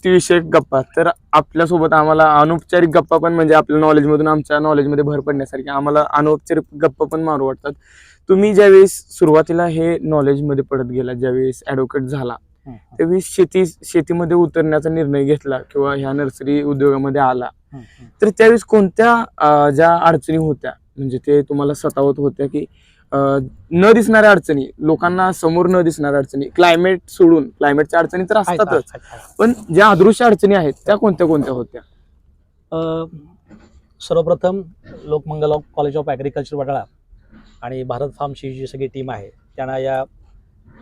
शेतीविषयक गप्पा. तर आपल्यासोबत आम्हाला अनौपचारिक गप्पा पण म्हणजे आपल्या नॉलेजमधून आमच्या नॉलेजमध्ये भर पडण्यासारखी आम्हाला अनौपचारिक गप्पा पण मारू वाटतात. तुम्ही ज्यावेळेस सुरुवातीला हे नॉलेजमध्ये पडत गेला ज्यावेळेस ॲडव्होकेट झाला त्यावेळेस शेती शेतीमध्ये उतरण्याचा निर्णय घेतला किंवा ह्या नर्सरी उद्योगामध्ये आला. तर त्यावेळेस कोणत्या ज्या अडचणी होत्या म्हणजे ते तुम्हाला सतावत होत्या की न दिसणाऱ्या अडचणी लोकांना समोर न दिसणाऱ्या अडचणी क्लायमेट सोडून क्लायमेटच्या अडचणी तर असतातच. पण ज्या अदृश्य अडचणी आहेत त्या कोणत्या कोणत्या होत्या? सर्वप्रथम Lokmangal college of agriculture Wadala आणि भारत फार्मची जी सगळी टीम आहे त्यांना या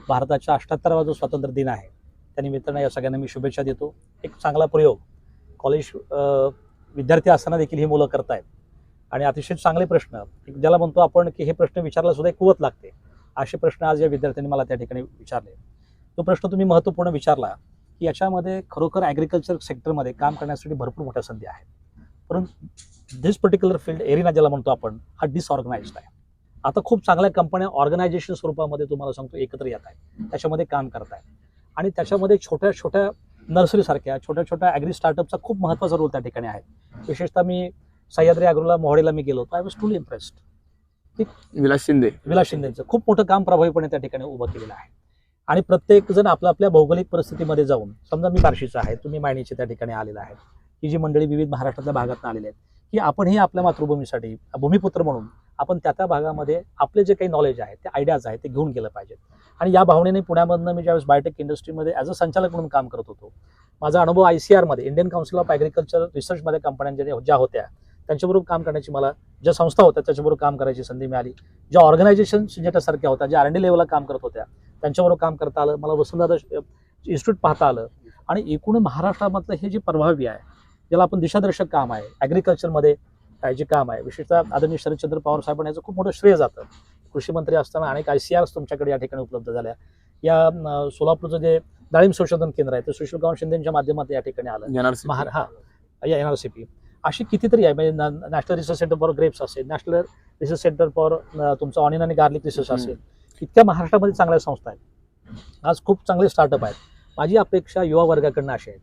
भारताच्या अठ्ठ्याहत्तरावा जो स्वातंत्र्य दिन आहे त्यानिमित्तानं या सगळ्यांना मी शुभेच्छा देतो. एक चांगला प्रयोग कॉलेज विद्यार्थी असताना देखील ही मुलं करतायत. आणि अतिशय चांगले प्रश्न. ज्याला म्हणतो आपण की हे प्रश्न विचारला सुद्धा कुवत लागते. असे प्रश्न आज या विद्यार्थ्यांनी मला त्या ठिकाणी विचारले. तो प्रश्न तुम्ही महत्त्वपूर्ण विचारला की याच्यामध्ये खरोखर ॲग्रिकल्चर सेक्टरमध्ये काम करण्यासाठी भरपूर मोठ्या संधी आहेत. परंतु दिस पर्टिक्युलर फील्ड एरिना ज्याला म्हणतो आपण हा डिसऑर्गनाइज्ड आहे. आता खूप चांगल्या कंपन्या ऑर्गनायझेशन स्वरूपामध्ये तुम्हाला सांगतो एकत्र येत आहे त्याच्यामध्ये काम करत आहे आणि त्याच्यामध्ये छोट्या छोट्या नर्सरीसारख्या छोट्या छोट्या ॲग्री स्टार्टअपचा खूप महत्त्वाचा रोल त्या ठिकाणी आहे. विशेषतः मी सह्याद्री अग्रोला मोहडेला मी गेलो होतो. I was truly impressed Vilas Shinde. Vilas शिंदेचं खूप मोठं काम प्रभावीपणे त्या ठिकाणी उभं केलेलं आहे. आणि प्रत्येक जण आपल्या आपल्या भौगोलिक परिस्थितीमध्ये जाऊन समजा मी बार्शीचा आहे तुम्ही मायनीचे त्या ठिकाणी आलेला आहे ही जी मंडळी विविध महाराष्ट्रातल्या भागात आलेली आहेत की आपणही आपल्या मातृभूमीसाठी भूमिपुत्र म्हणून आपण त्या त्या भागामध्ये आपले जे काही नॉलेज आहे ते आयडियाज आहे ते घेऊन गेलं पाहिजेत. आणि या भावनेने पुण्यामधनं मी ज्यावेळेस बायोटेक इंडस्ट्रीमध्ये ॲज अ संचालक म्हणून काम करत होतो माझा अनुभव आय सी आरमध्ये इंडियन काउन्सिल ऑफ ॲग्रिकल्चर रिसर्चमध्ये कंपन्यांच्या ज्या होत्या त्यांच्याबरोबर काम करण्याची मला ज्या संस्था होत्या त्याच्याबरोबर काम करायची संधी मिळाली. ज्या ऑर्गनायझेशन सिंजेटासारख्या होत्या ज्या आर लेवलला काम करत होत्या त्यांच्याबरोबर काम करता आलं. मला वसुंधरा इन्स्टिट्यूट पाहता आलं. आणि एकूण महाराष्ट्रामधलं हे जे प्रभावी आहे ज्याला आपण दिशादर्शक काम आहे ॲग्रिकल्चरमध्ये काय जे काम आहे विशेषतः आदरणीय शरदचंद्र पवार साहेबांना याचं खूप मोठं श्रेय जातं. कृषी मंत्री असताना अनेक आय सी आर्स तुमच्याकडे या ठिकाणी उपलब्ध झाल्या. या सोलापूरचं जे डाळिंब संशोधन केंद्र आहे ते सुशील गाव शिंदेच्या माध्यमातून या ठिकाणी आलं. हा या एन आर सी पी अशी कितीतरी आहे म्हणजे national research centre for grapes असेल नॅशनल रिसर्च सेंटर फॉर तुमचं ऑनियन आणि गार्लिक रिसर्च असेल इतक्या महाराष्ट्रामध्ये चांगल्या संस्था आहेत. आज खूप चांगले स्टार्टअप आहेत. माझी अपेक्षा युवा वर्गाकडनं अशी आहे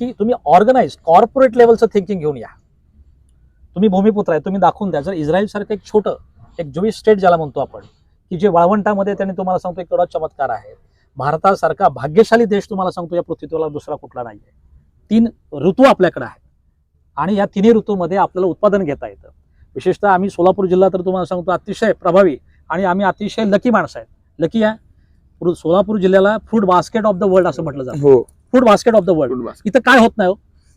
की तुम्ही ऑर्गनाइज कॉर्पोरेट लेवलचं थिंकिंग घेऊन या. तुम्ही भूमिपुत्र आहे तुम्ही दाखवून द्या. जर इस्रायलसारखं एक छोटं एक जोई स्टेट ज्याला म्हणतो आपण की जे वाळवंटामध्ये त्यांनी तुम्हाला सांगतो एक एवढा चमत्कार आहे. भारतासारखा भाग्यशाली देश तुम्हाला सांगतो या पृथ्वीला दुसरा कुठला नाही आहे तीन ऋतू आपल्याकडे आहेत. आणि या तिन्ही ऋतूमध्ये आपल्याला उत्पादन घेता येतं. विशेषतः आम्ही सोलापूर जिल्हा तर तुम्हाला सांगतो अतिशय प्रभावी आणि आम्ही अतिशय लकी माणसं आहेत. लकी आहे पुर- सोलापूर जिल्ह्याला food basket of the world असं म्हटलं जातं. हो. Food basket of the world. इथं काय होत नाही हो?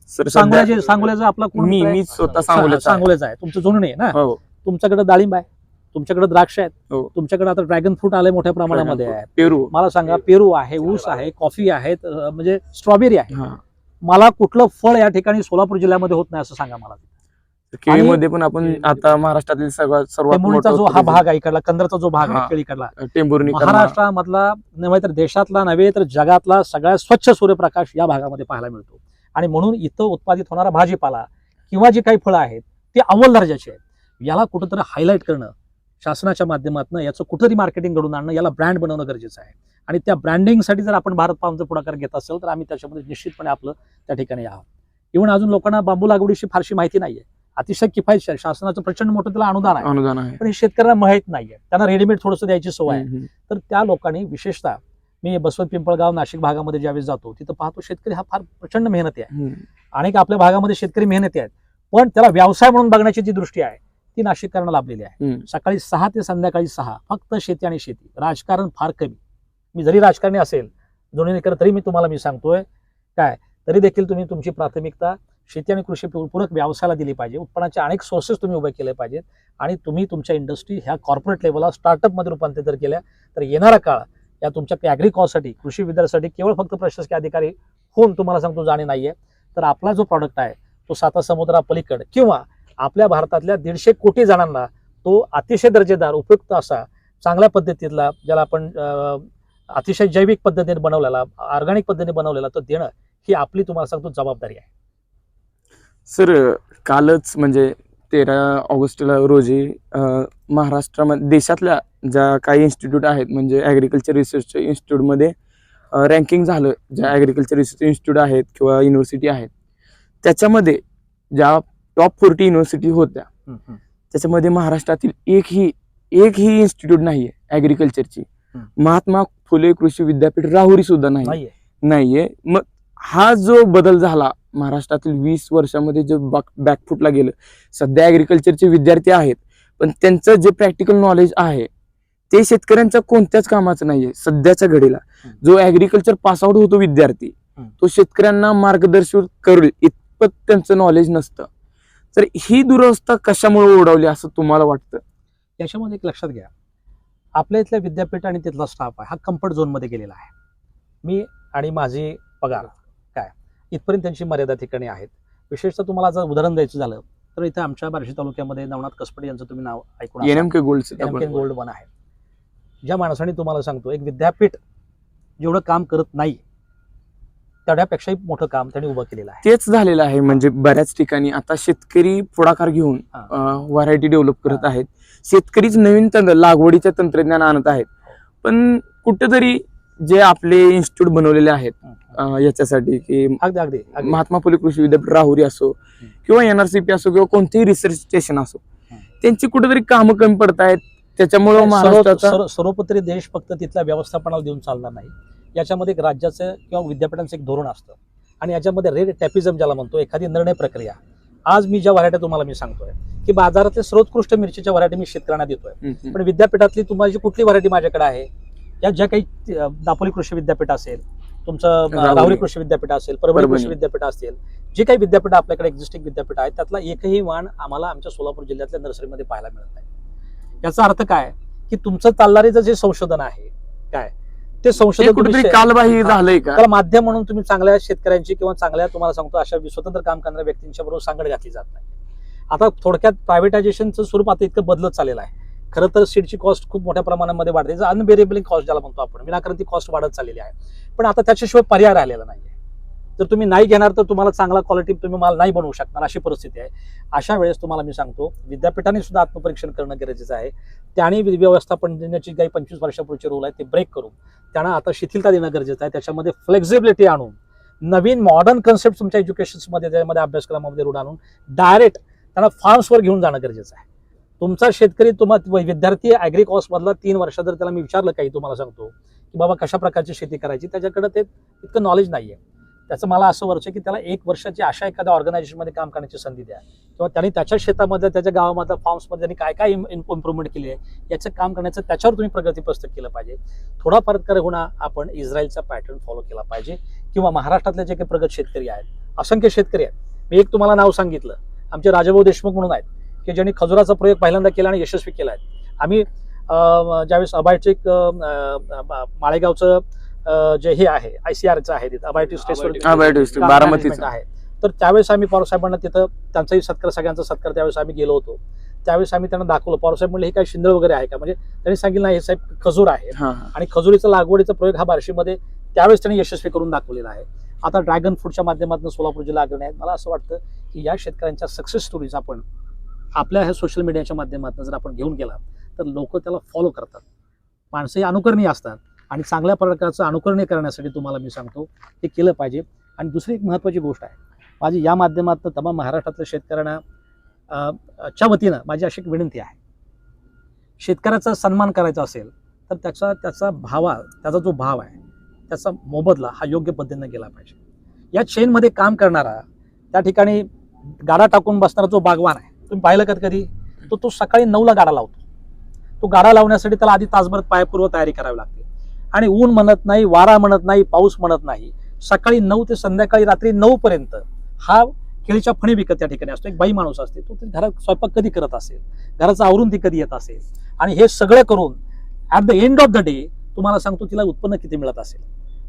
सर सांगोल्याचे सांगोल्याचा आपला मी आहे? स्वतः सांगोल्याचा आहे. आहे. तुमचं जुनं आहे ना? हो. तुमच्याकडे डाळिंब आहे. तुमच्याकडे द्राक्ष आहेत. हो. तुमच्याकडे आता ड्रॅगन फ्रूट आलंय मोठ्या प्रमाणामध्ये. आहे पेरू. मला सांगा पेरू आहे ऊस आहे कॉफी आहेत अं, म्हणजे स्ट्रॉबेरी आहे. मला कुठलं फळ या ठिकाणी सोलापूर जिल्ह्यामध्ये होत नाही असं सांगा मला केळीमध्ये पण आपण आता महाराष्ट्रातील सर्वात जो हा भाग आहे इकडला कंदरचा जो भाग. आहे केळीकडला. महाराष्ट्रामधला नव्हे तर देशातला नव्हे तर जगातला सगळ्यात स्वच्छ सूर्यप्रकाश या भागामध्ये पाहायला मिळतो आणि म्हणून इथं उत्पादित होणारा भाजीपाला किंवा जी काही फळं आहेत ती अव्वल दर्जाची आहेत याला कुठंतरी हायलाईट करणं शासनाच्या माध्यमातून याचं कुठंतरी मार्केटिंग घडून आणणं याला ब्रँड बनवणं गरजेचं आहे आणि त्या ब्रँडिंगसाठी जर आपण भारत फार्मचा पुढाकार घेत असेल तर आम्ही त्याच्यामध्ये निश्चितपणे आपलं त्या ठिकाणी आहोत. इव्हन अजून लोकांना बांबू लागवडीची फारशी माहिती नाहीये. अतिशय किफायतशीर. शासनाचं प्रचंड मोठं त्याला अनुदान आहे. अनुदान आहे. पण हे शेतकऱ्यांना माहीत नाहीये. त्यांना रेडीमेड थोडंसं द्यायची सवय आहे. तर त्या लोकांनी विशेषतः मी बसवत पिंपळगाव नाशिक भागामध्ये ज्यावेळेस जातो तिथं पाहतो शेतकरी हा फार प्रचंड मेहनती आहे. अनेक आपल्या भागामध्ये शेतकरी मेहनती आहेत. पण त्याला व्यवसाय म्हणून बघण्याची जी दृष्टी आहे ती नाशिककरांना लाभलेली आहे. सकाळी सहा ते संध्याकाळी सहा फक्त शेती आणि शेती. राजकारण फार कमी. मी जरी राजकारणी असेल जोडीनेकर तरी मी तुम्हाला मी सांगतोय काय? तरी देखील तुम्ही तुमची प्राथमिकता शेती आणि कृषी पूरक व्यवसायाला दिली पाहिजे. उत्पन्नाचे अनेक सोर्सेस तुम्ही उभे केले पाहिजेत आणि तुम्ही तुमच्या इंडस्ट्री ह्या कॉर्पोरेट लेवलला स्टार्टअपमध्ये रूपांतर केल्या तर येणारा काळ या तुमच्या ॲग्रिकॉसाठी कृषी विद्यार्थ्यासाठी केवळ फक्त प्रशासकीय अधिकारी होऊन तुम्हाला सांगतो जाणे नाहीये. तर आपला जो प्रॉडक्ट आहे तो साता समुद्रापलीकड किंवा आपल्या भारतातल्या दीडशे कोटी जणांना तो अतिशय दर्जेदार उपयुक्त असा चांगल्या पद्धतीतला ज्याला आपण अतिशय जैविक पद्धतीने बनवलेला ऑर्गॅनिक पद्धतीने बनवलेला तो देणं ही आपली तुम्हाला सांगतो जबाबदारी आहे सर कालच म्हणजे तेरा ऑगस्टला रोजी महाराष्ट्रामध्ये देशातल्या ज्या काही इन्स्टिट्यूट आहेत म्हणजे ॲग्रिकल्चर रिसर्च इन्स्टिट्यूटमध्ये रँकिंग झालं ज्या ॲग्रिकल्चर रिसर्च इन्स्टिट्यूट आहेत किंवा युनिव्हर्सिटी आहेत त्याच्यामध्ये ज्या टॉप फोर्टी युनिव्हर्सिटी होत्या. त्याच्यामध्ये महाराष्ट्रातील एकही एकही इन्स्टिट्यूट नाहीये ॲग्रिकल्चरची हम्म. महात्मा फुले कृषी विद्यापीठ राहुरी सुद्धा नाही. नाहीये. नाहीये. मग हा जो बदल झाला महाराष्ट्रातील वीस वर्षामध्ये जो बॅकफुटला गेलं सध्या ॲग्रिकल्चरचे विद्यार्थी आहेत पण त्यांचं जे प्रॅक्टिकल नॉलेज आहे ते शेतकऱ्यांच्या कोणत्याच कामाचं नाहीये सध्याच्या घडीला. जो ॲग्रिकल्चर पास आउट होतो विद्यार्थी. तो शेतकऱ्यांना मार्गदर्शन करेल इतपत त्यांचं नॉलेज नसतं. तर ही दुरवस्था कशामुळे ओढवली असं तुम्हाला वाटतं? याच्यामध्ये एक लक्षात घ्या. आपल्या इथल्या विद्यापीठ आणि तिथला स्टाफ आहे. हा कम्फर्ट झोनमध्ये गेलेला आहे. मी आणि माझी पगार काय? इथपर्यंत त्यांची मर्यादा ठिकाणी आहेत. विशेषतः तुम्हाला जर उदाहरण द्यायचं झालं तर इथे आमच्या बार्शी तालुक्यामध्ये नवनाथ कसपटे यांचं तुम्ही नाव ऐकून गोल्ड गोल्ड वन आहे. ज्या माणसाने तुम्हाला सांगतो एक विद्यापीठ जेवढं काम करत नाही तेवढ्यापेक्षाही मोठं काम त्यांनी उभं केलेलं आहे तेच झालेलं आहे म्हणजे बऱ्याच ठिकाणी आता शेतकरी पुढाकार घेऊन. व्हरायटी डेव्हलप करत. आहेत शेतकरीच नवीन तंत्र लागवडीचे तंत्रज्ञान आणत आहेत पण कुठेतरी जे आपले इन्स्टिट्यूट बनवलेले आहेत याच्यासाठी की अगदी अगदी महात्मा फुले कृषी विद्यापीठ राहुरी असो. किंवा एनआरसीपी असो किंवा कोणतेही रिसर्च स्टेशन असो. त्यांची कुठेतरी कामं कमी पडत आहेत त्याच्यामुळे सर्वपत्री देश फक्त तिथल्या व्यवस्थापनाला देऊन चालणार नाही याच्यामध्ये एक राज्याचं किंवा विद्यापीठांचं एक धोरण असतं आणि याच्यामध्ये रेड टॅपिझम ज्याला म्हणतो एखादी निर्णय प्रक्रिया आज मी ज्या व्हरायट्या तुम्हाला मी सांगतोय की बाजारातले सर्वोत्कृष्ट मिरचीच्या व्हरायटी मी शेतकऱ्यांना देतोय. पण विद्यापीठातली तुम्हाला कुठली व्हरायटी माझ्याकडे आहे या ज्या काही दापोली कृषी विद्यापीठ असेल तुमचं राहुरी. कृषी विद्यापीठ असेल परभणी. कृषी विद्यापीठ असेल जे काही विद्यापीठ आपल्याकडे एक्झिस्टिंग विद्यापीठ आहेत त्यातला एकही वाण आम्हाला आमच्या सोलापूर जिल्ह्यातल्या नर्सरीमध्ये पाहायला मिळत नाही याचा अर्थ काय की तुमचं चालणारीचं जे संशोधन आहे काय ते संशोधन कालबाही. झालंय का? त्याला माध्यम म्हणून तुम्ही चांगल्या शेतकऱ्यांची किंवा चांगल्या तुम्हाला सांगतो अशा स्वतंत्र काम करणाऱ्या व्यक्तींच्या बरोबर सांगड घातली जात नाही. आता थोडक्यात प्रायव्हेटायझेशनचं स्वरूप आता इतकं बदलत चाललेलं आहे. खरं तर सीडची कॉस्ट खूप मोठ्या प्रमाणामध्ये वाढते. अनबेरेबलिंग कॉस्ट ज्याला म्हणतो आपण. विनाकारण ती कॉस्ट वाढत चाललेली आहे. पण आता त्याच्याशिवाय पर्याय राहिलेला नाही. जर तुम्ही नाही घेणार तर तुम्हाला चांगला क्वालिटी तुम्ही माल नाही बनवू शकणार अशी परिस्थिती आहे. अशा वेळेस तुम्हाला मी सांगतो विद्यापीठाने सुद्धा आत्मपरीक्षण करणं गरजेचं आहे. त्याने वि- व्यवस्थापन देण्याची काही पंचवीस वर्षापूर्वीचे रूल आहे ते ब्रेक करून त्यांना आता शिथिलता देणं गरजेचं आहे. त्याच्यामध्ये फ्लेक्झिबिलिटी आणून नवीन मॉडर्न कन्सेप्ट तुमच्या एज्युकेशनमध्ये त्यामध्ये अभ्यासक्रमामध्ये रूढ आणून डायरेक्ट त्यांना फार्म्सवर घेऊन जाणं गरजेचं आहे. तुमचा शेतकरी तुम्हाला विद्यार्थी ॲग्री तीन वर्ष जर त्याला मी विचारलं काही तुम्हाला सांगतो की बाबा कशा प्रकारची शेती करायची त्याच्याकडे ते इतकं नॉलेज नाही आहे त्याचं मला असं वर्ष की त्याला एक वर्षाची अशा एखाद्या ऑर्गनायझेशनमध्ये काम करण्याची संधी द्या. किंवा त्यांनी त्याच्या शेतामध्ये त्याच्या गावामधल्या फार्म्समध्ये त्यांनी काय काय इम्प्रुव्हमेंट केली आहे याचं काम करण्याचं त्याच्यावर तुम्ही प्रगती पुस्तक केलं पाहिजे. थोडाफार कर होणार आपण इस्रायलचा पॅटर्न फॉलो केला पाहिजे. किंवा महाराष्ट्रातले जे काही प्रगत शेतकरी आहेत असंख्य शेतकरी आहेत. मी एक तुम्हाला नाव सांगितलं. आमचे राजाभाऊ देशमुख म्हणून आहेत की ज्यांनी खजुराचा प्रयोग पहिल्यांदा केला आणि यशस्वी केला आहे. आम्ही ज्यावेळेस अबायचे माळेगावचं जे हे आहे आय सी आरचं आहे तिथं अबायटी स्टेशवर हा, बायोटेक काम management बारामतीचा. आहे. तर त्यावेळेस आम्ही पवारसाहेबांना तिथं त्यांचाही सत्कार सगळ्यांचा सत्कार त्यावेळेस आम्ही गेलो होतो. त्यावेळेस आम्ही त्यांना दाखवलं. पवारसाहेब म्हणले हे काय शिंदळ वगैरे आहे का? म्हणजे त्यांनी सांगितलं नाही हे साहेब खजूर आहे. हा हा. आणि खजुरीचा लागवडीचा प्रयोग हा बार्शीमध्ये त्यावेळेस त्यांनी यशस्वी करून दाखवलेला आहे. आता ड्रॅगन फ्रूटच्या माध्यमातून सोलापूर जिल्हा अग्रणी आहेत मला असं वाटतं की या शेतकऱ्यांच्या सक्सेस स्टोरीज आपण आपल्या ह्या सोशल मीडियाच्या माध्यमातून जर आपण घेऊन गेला तर लोक त्याला फॉलो करतात. माणसंही अनुकरणीय असतात. आणि चांगल्या प्रकारचं अनुकरण करण्यासाठी तुम्हाला मी सांगतो ते केलं पाहिजे. आणि दुसरी एक महत्त्वाची गोष्ट आहे माझी या माध्यमातून तमाम महाराष्ट्रातल्या शेतकऱ्यांना अं, च्या वतीनं माझी अशी एक विनंती आहे. शेतकऱ्याचा सन्मान करायचा असेल तर त्याचा त्याचा भावा त्याचा जो भाव आहे त्याचा मोबदला हा योग्य पद्धतीनं गेला पाहिजे. या चेनमध्ये काम करणारा त्या ठिकाणी गाडा टाकून बसणारा जो बागवान आहे तुम्ही पाहिलं का कधी? तो तो सकाळी नऊला गाडा लावतो. तो गाडा लावण्यासाठी त्याला आधी तासभर पायपूर्व तयारी करावी लागते. आणि ऊन म्हणत नाही वारा म्हणत नाही पाऊस म्हणत नाही. सकाळी नऊ ते संध्याकाळी रात्री नऊ पर्यंत हा केळीच्या फणी विकत त्या ठिकाणी असतो. एक बाई माणूस असते तो ते घरात स्वयंपाक कधी करत असेल घराचं आवरून ती कधी येत असेल? आणि हे सगळं करून at the end of the day तुम्हाला सांगतो तिला उत्पन्न किती मिळत असेल.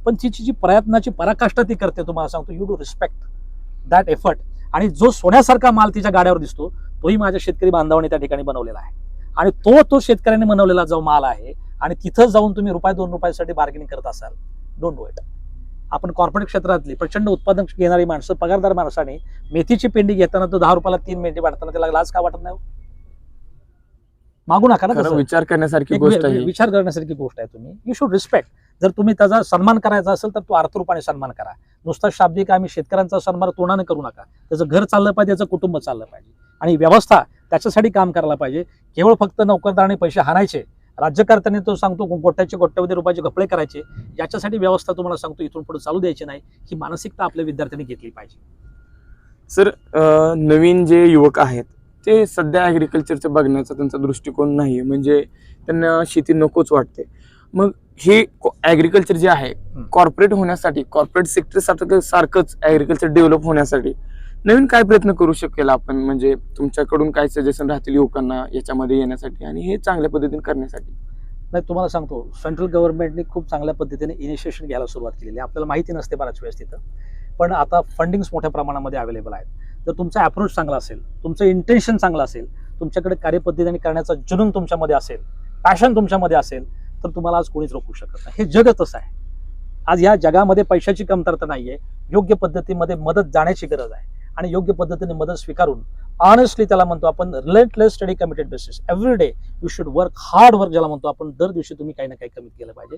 पण तिची जी प्रयत्नाची पराकाष्ठा ती करते तुम्हाला सांगतो you do respect that effort आणि जो सोन्यासारखा माल तिच्या गाड्यावर दिसतो तोही माझ्या शेतकरी बांधवाने त्या ठिकाणी बनवलेला आहे. आणि तो तो शेतकऱ्यांनी बनवलेला जो माल आहे आणि तिथं जाऊन तुम्ही रुपये दोन रुपयासाठी बार्गेनिंग करत असाल. डोंट डू इट आपण कॉर्पोरेट क्षेत्रातली प्रचंड उत्पादन घेणारी माणसं पगारदार माणसाने मेथीची पेंडी घेताना तो दहा रुपयाला तीन मेंढी वाटताना त्याला लाज का वाटत नाही हो? मागू नका ना. विचार करण्यासारखी गोष्ट विचार करण्यासारखी गोष्ट आहे तुम्ही. यू शुड रिस्पेक्ट जर तुम्ही त्याचा सन्मान करायचा असेल तर तो अर्थरूपाने सन्मान करा. नुसता शाब्दिक आम्ही शेतकऱ्यांचा सन्मान तोंडाने करू नका. त्याचं घर चाललं पाहिजे त्याचं कुटुंब चाललं पाहिजे. आणि व्यवस्था त्याच्यासाठी काम करायला पाहिजे. केवळ फक्त नोकरदाराने पैसे हाणायचे. राज्यकर्त्यांनी तो सांगतो गोट्याचे गोट्यावधी रुपयाचे घपळे करायचे. याच्यासाठी व्यवस्था तुम्हाला सांगतो इथून पुढे चालू द्यायची नाही. ही मानसिकता आपल्या विद्यार्थ्यांनी घेतली पाहिजे. सर अं, नवीन जे युवक आहेत ते सध्या ॲग्रिकल्चरचं बघण्याचा त्यांचा दृष्टिकोन नाही म्हणजे त्यांना शेती नकोच वाटते. मग हे ॲग्रिकल्चर जे आहे कॉर्पोरेट होण्यासाठी कॉर्पोरेट सेक्टर सारखं सारखंच ॲग्रिकल्चर डेव्हलप होण्यासाठी नवीन काय प्रयत्न करू शकेल आपण? म्हणजे तुमच्याकडून काय सजेशन राहतील युवकांना याच्यामध्ये येण्यासाठी आणि हे चांगल्या पद्धतीने करण्यासाठी? नाही तुम्हाला सांगतो. सेंट्रल गव्हर्नमेंटने खूप चांगल्या पद्धतीने इनिशिएशन घ्यायला सुरुवात केलेली आहे. आपल्याला माहिती नसते बऱ्याच वेळेस तिथं. पण आता फंडिंग्स मोठ्या प्रमाणामध्ये अवेलेबल आहेत. जर तुमचा अप्रोच चांगला असेल तुमचं इंटेन्शन चांगलं असेल तुमच्याकडे कार्यपद्धतीने करण्याचा जुनून तुमच्यामध्ये असेल पॅशन तुमच्यामध्ये असेल तर तुम्हाला आज कोणीच रोखू शकत नाही. हे जगच असं आहे. आज या जगामध्ये पैशाची कमतरता नाहीये. योग्य पद्धतीमध्ये मदत जाण्याची गरज आहे. आणि योग्य पद्धतीने मदत स्वीकारून ऑनेस्टली त्याला म्हणतो आपण relentless study committed basis every day you should work hard work ज्याला म्हणतो आपण. दर दिवशी तुम्ही काही ना काही कमी केलं पाहिजे.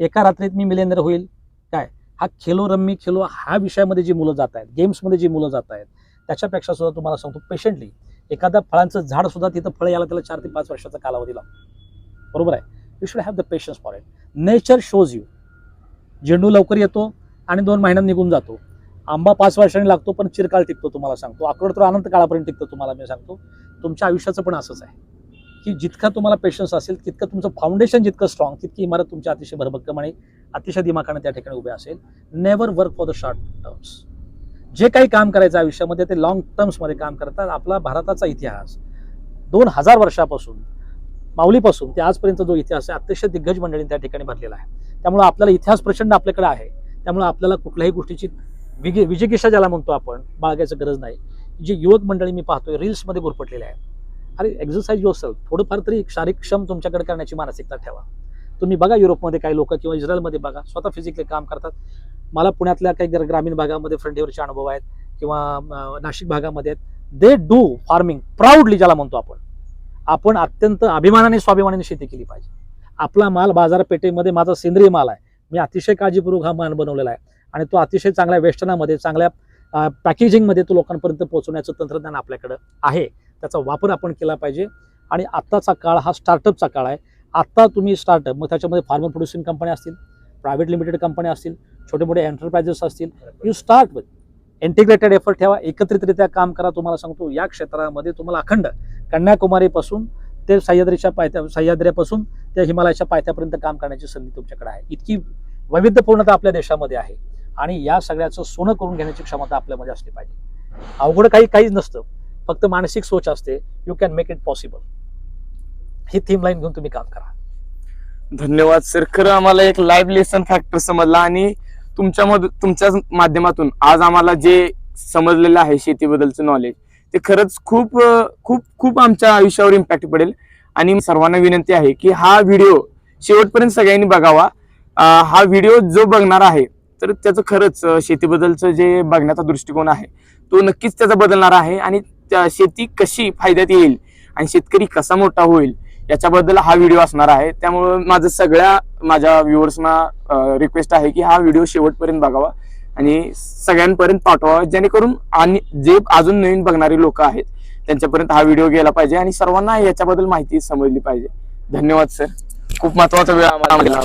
एका रात्रीत मी मिलेंदर होईल. काय? हा खेलो रम्मी खेलो हा विषयामध्ये जी मुलं जात आहेत गेम्समध्ये जी मुलं जात आहेत त्याच्यापेक्षा सुद्धा तुम्हाला सांगतो पेशंटली एखाद्या फळांचं झाड सुद्धा तिथं फळ यायला त्याला चार ते पाच वर्षाचा कालावधी लागतो. बरोबर आहे? You should have the patience for it nature shows you झेंडू लवकर येतो आणि दोन महिन्यात निघून जातो. आंबा पाच वर्षांनी लागतो पण चिरकाळ टिकतो तुम्हाला सांगतो. अक्रोड तर अनंत काळापर्यंत टिकतो तुम्हाला मी सांगतो. तुमच्या आयुष्याचं पण असंच आहे. की जितका तुम्हाला पेशन्स असेल तितकं तुमचं फाउंडेशन जितकं स्ट्रॉंग तितकी इमारत तुमच्या अतिशय भरभक्कम आणि अतिशय दिमाखाने त्या ठिकाणी उभे असेल. Never work for the short terms जे काही काम करायचं आयुष्यामध्ये ते लॉंग टर्म्समध्ये काम करतात. आपला भारताचा इतिहास दोन हजार वर्षापासून माऊलीपासून ते आजपर्यंत जो इतिहास आहे अतिशय दिग्गज मंडळींनी त्या ठिकाणी भरलेला आहे. त्यामुळे आपल्याला इतिहास प्रचंड आपल्याकडे आहे. त्यामुळे आपल्याला कुठल्याही गोष्टीची विगे विजिकिषा ज्याला म्हणतो आपण बाळगायचं गरज नाही. जे युवक मंडळी मी पाहतोय रील्समध्ये गुरफटलेले आहे अरे एक्झरसाईज जो सेल्फ थोडंफार तरी शारीरिक क्षम तुमच्याकडे करण्याची मानसिकता ठेवा. तुम्ही बघा युरोपमध्ये काही लोक किंवा इस्रायलमध्ये बघा स्वतः फिजिकली काम करतात. मला पुण्यातल्या काही ग्रामीण भागामध्ये फ्रंटीवरचे अनुभव आहेत किंवा नाशिक भागामध्ये आहेत. दे डू फार्मिंग प्राऊडली ज्याला म्हणतो आपण. आपण अत्यंत अभिमानाने स्वाभिमानाने शेती केली पाहिजे. आपला माल बाजारपेठेमध्ये माझा सेंद्रिय माल आहे. मी अतिशय काळजीपूर्वक हा माल बनवलेला आहे. आणि तो अतिशय चांगल्या वेस्टर्नामध्ये चांगल्या पॅकेजिंगमध्ये तो लोकांपर्यंत पोहोचवण्याचं तंत्रज्ञान आपल्याकडं आहे. त्याचा वापर आपण केला पाहिजे. आणि आत्ताचा काळ हा स्टार्टअपचा काळ आहे. आत्ता तुम्ही स्टार्टअप मग त्याच्यामध्ये फार्मर प्रोड्युसिंग कंपन्या असतील प्रायव्हेट लिमिटेड कंपन्या असतील छोटे मोठे एंटरप्राइजेस असतील you start with. Integrated effort ठेवा एकत्रितरित्या काम करा तुम्हाला सांगतो या क्षेत्रामध्ये तुम्हाला अखंड कन्याकुमारीपासून ते सह्याद्रीच्या पायथ्या सह्याद्रीपासून त्या हिमालयाच्या पायथ्यापर्यंत काम करण्याची संधी तुमच्याकडे आहे. इतकी वैविध्यपूर्णता आपल्या देशामध्ये आहे. आणि या सगळ्याचं सोनं करून घेण्याची क्षमता आपल्यामध्ये असली पाहिजे. अवघड काही काहीच नसतं. फक्त मानसिक सोच असते. You can make it possible he theme line घेऊन तुम्ही काम करा. धन्यवाद सर खरं आम्हाला एक लाईव्ह लेसन फॅक्टर समजला आणि तुमच्या तुमच्या माध्यमातून आज आम्हाला जे समजलेलं आहे शेतीबद्दलचं नॉलेज ते खरंच खूप खूप खूप आमच्या आयुष्यावर इम्पॅक्ट पडेल. आणि सर्वांना विनंती आहे की हा व्हिडिओ शेवटपर्यंत सगळ्यांनी बघावा. हा व्हिडिओ जो बघणार आहे तर त्याचं खरंच शेतीबद्दलचं जे बघण्याचा दृष्टिकोन आहे तो नक्कीच त्याचा बदलणार आहे आणि त्या शेती कशी फायद्यात येईल आणि शेतकरी कसा मोठा होईल याच्याबद्दल हा व्हिडिओ असणार आहे. त्यामुळं माझं सगळ्या माझ्या व्ह्युअर्सना रिक्वेस्ट आहे की हा व्हिडिओ शेवटपर्यंत बघावा आणि सगळ्यांपर्यंत पाठवावा जेणेकरून आणि जे अजून नवीन बघणारे लोक आहेत त्यांच्यापर्यंत हा व्हिडिओ गेला पाहिजे आणि सर्वांना याच्याबद्दल माहिती समजली पाहिजे. धन्यवाद सर खूप महत्त्वाचा वेळ आम्हाला